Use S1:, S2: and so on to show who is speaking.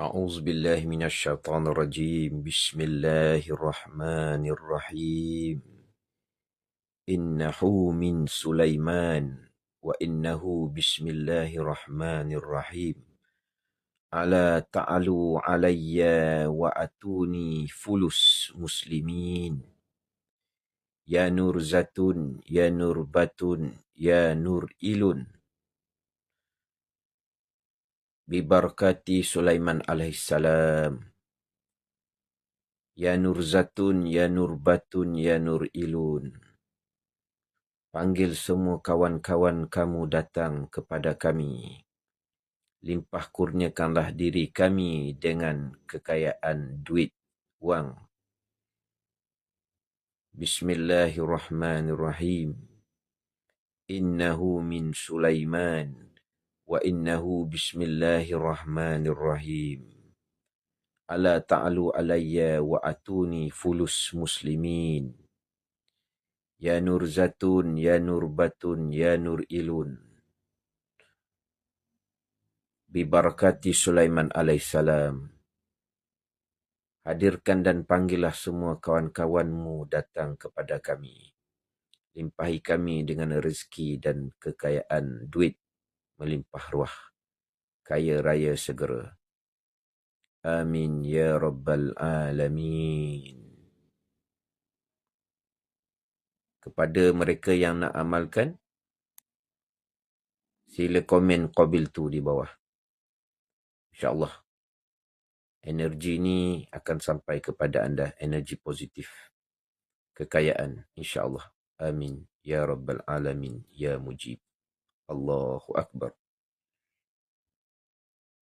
S1: أعوذ بالله من الشيطان الرجيم بسم الله الرحمن الرحيم إنه من سليمان وإنه بسم الله الرحمن الرحيم على تعلوا علي وأتوني فلس مسلمين يا نور زتون يا نور بتون يا نور إلون bibarkati Sulaiman alaihissalam. Ya Nur Zatun, Ya Nur Batun, Ya Nur Ilun. Panggil semua kawan-kawan kamu datang kepada kami. Limpah kurniakanlah diri kami dengan kekayaan duit, wang. Bismillahirrahmanirrahim. Innahu min Sulaiman wa innahu bismillahirrahmanirrahim. Ala ta'lu alayya wa atuni fulus muslimin. Ya nur zatun, ya nur batun, ya nur ilun. Bibarakati Sulaiman alaihissalam. Hadirkan dan panggillah semua kawan-kawanmu datang kepada kami. Limpahi kami dengan rezeki dan kekayaan duit melimpah ruah, kaya raya segera. Amin ya rabbal alamin. Kepada mereka yang nak amalkan, sila komen qabil tu di bawah. InsyaAllah, energi ini akan sampai kepada anda, energi positif. Kekayaan, insyaAllah. Amin. Ya Rabbal Alamin. Ya Mujib. الله أكبر.